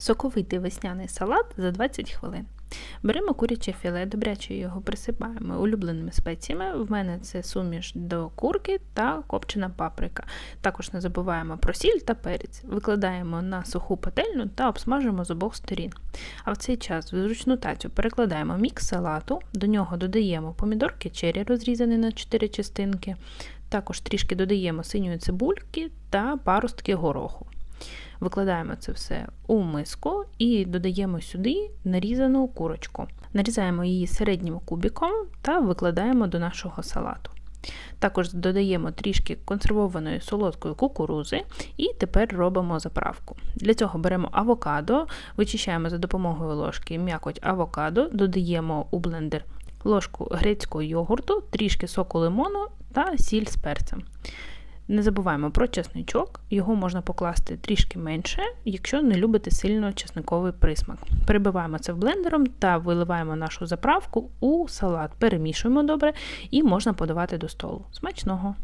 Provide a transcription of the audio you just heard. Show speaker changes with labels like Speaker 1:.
Speaker 1: Соковитий весняний салат за 20 хвилин. Беремо куряче філе, добряче його присипаємо улюбленими спеціями. В мене це суміш до курки та копчена паприка. Також не забуваємо про сіль та перець. Викладаємо на суху пательню та обсмажуємо з обох сторін. А в цей час в зручну тацю перекладаємо мікс салату, до нього додаємо помідорки черрі, розрізані на 4 частинки. Також трішки додаємо синьої цибульки та паростки гороху. Викладаємо це все у миску і додаємо сюди нарізану курочку. Нарізаємо її середнім кубиком та викладаємо до нашого салату. Також додаємо трішки консервованої солодкої кукурузи і тепер робимо заправку. Для цього беремо авокадо, вичищаємо за допомогою ложки м'якоть авокадо, додаємо у блендер ложку грецького йогурту, трішки соку лимону та сіль з перцем. Не забуваємо про чесничок, його можна покласти трішки менше, якщо не любите сильно чесниковий присмак. Перебиваємо це блендером та виливаємо нашу заправку у салат, перемішуємо добре і можна подавати до столу. Смачного!